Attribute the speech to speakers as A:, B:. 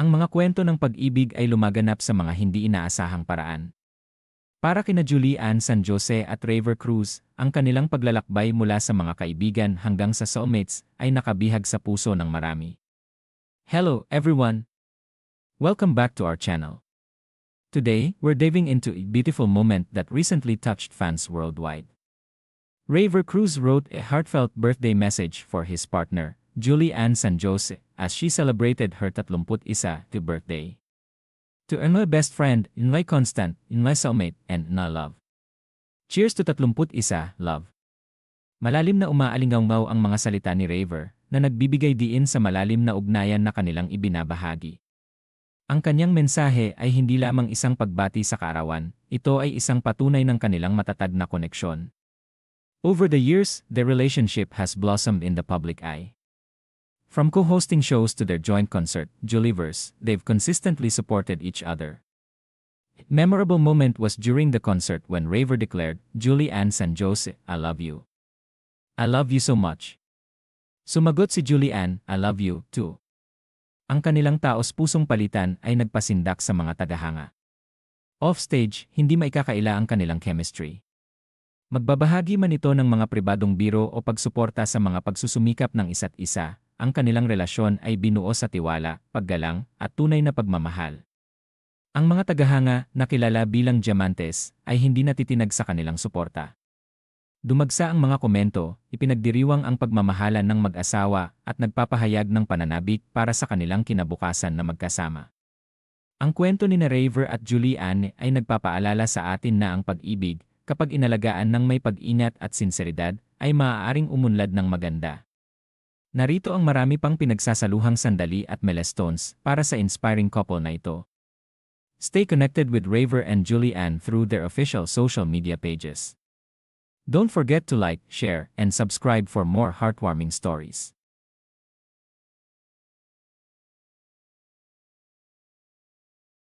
A: Ang mga kwento ng pag-ibig ay lumaganap sa mga hindi inaasahang paraan. Para kina Julian San Jose at Raver Cruz, ang kanilang paglalakbay mula sa mga kaibigan hanggang sa soulmates ay nakabihag sa puso ng marami. Hello, everyone! Welcome back to our channel. Today, we're diving into a beautiful moment that recently touched fans worldwide. Raver Cruz wrote a heartfelt birthday message for his partner, Julie Ann San Jose, as she celebrated her 31 to birthday. To my best friend, in my constant, in my soulmate, and na love. Cheers to 31, love. Malalim na umaalingaw ang mga salita ni Raver, na nagbibigay diin sa malalim na ugnayan na kanilang ibinabahagi. Ang kanyang mensahe ay hindi lamang isang pagbati sa kaarawan, ito ay isang patunay ng kanilang matatag na koneksyon. Over the years, their relationship has blossomed in the public eye. From co-hosting shows to their joint concert, Julieverse, they've consistently supported each other. Memorable moment was during the concert when Raver declared, Julie Ann San Jose, I love you. I love you so much. Sumagot si Julie Ann, I love you, too. Ang kanilang taos pusong palitan ay nagpasindak sa mga tagahanga. Offstage, hindi maikakaila ang kanilang chemistry. Magbabahagi man ito ng mga pribadong biro o pagsuporta sa mga pagsusumikap ng isa't isa, ang kanilang relasyon ay binuo sa tiwala, paggalang, at tunay na pagmamahal. Ang mga tagahanga, na kilala bilang diamantes, ay hindi natitinag sa kanilang suporta. Dumagsa ang mga komento, ipinagdiriwang ang pagmamahalan ng mag-asawa at nagpapahayag ng pananabik para sa kanilang kinabukasan na magkasama. Ang kwento ni Raver at Julianne ay nagpapaalala sa atin na ang pag-ibig, kapag inalagaan ng may pag-inat at sinseridad, ay maaaring umunlad ng maganda. Narito ang marami pang pinagsasaluhang sandali at milestones para sa inspiring couple na ito. Stay connected with Raver and Julianne through their official social media pages. Don't forget to like, share, and subscribe for more heartwarming stories.